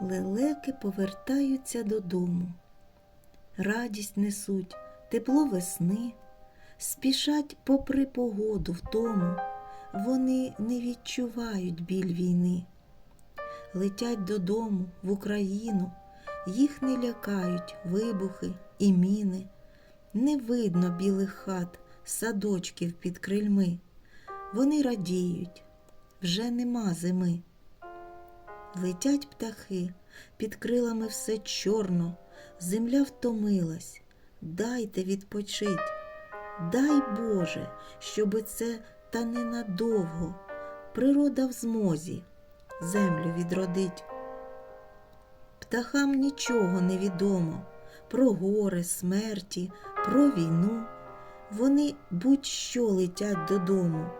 Лелеки повертаються додому. Радість несуть, тепло весни, спішать попри погоду в тому, вони не відчувають біль війни. Летять додому в Україну, їх не лякають вибухи і міни. Не видно білих хат, садочків під крильми. Вони радіють, вже нема зими. Летять птахи, під крилами все чорно, земля втомилась. Дайте відпочить. Дай Боже, щоби це та ненадовго. Природа в змозі землю відродить. Птахам нічого не відомо про гори, смерті, про війну. Вони будь-що летять додому,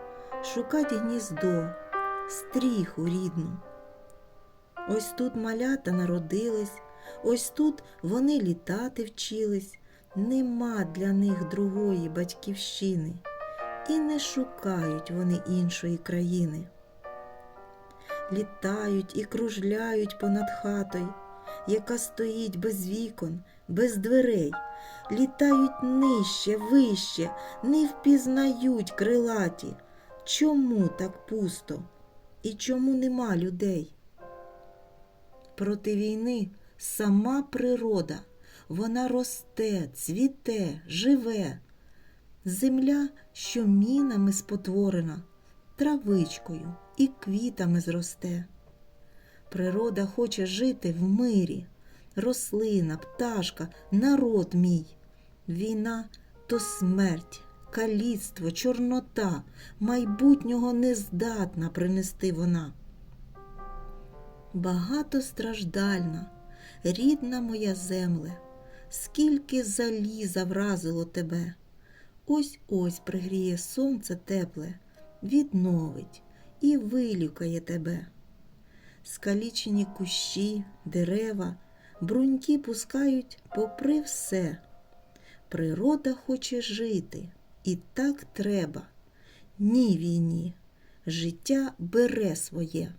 шукать гніздо, стріху рідну. Ось тут малята народились, ось тут вони літати вчились, нема для них другої батьківщини, і не шукають вони іншої країни. Літають і кружляють понад хатою, яка стоїть без вікон, без дверей, літають нижче, вище, не впізнають крилаті. Чому так пусто? І чому нема людей? Проти війни сама природа, вона росте, цвіте, живе. Земля, що мінами спотворена, травичкою і квітами зросте. Природа хоче жити в мирі, рослина, пташка, народ мій. Війна то смерть, каліцтво, чорнота, майбутнього не здатна принести вона. Багатостраждальна, рідна моя земле, скільки заліза вразило тебе. Ось ось пригріє сонце тепле, відновить і вилюкає тебе. Скалічені кущі, дерева, бруньки пускають попри все. Природа хоче жити, і так треба. Ні війні, життя бере своє.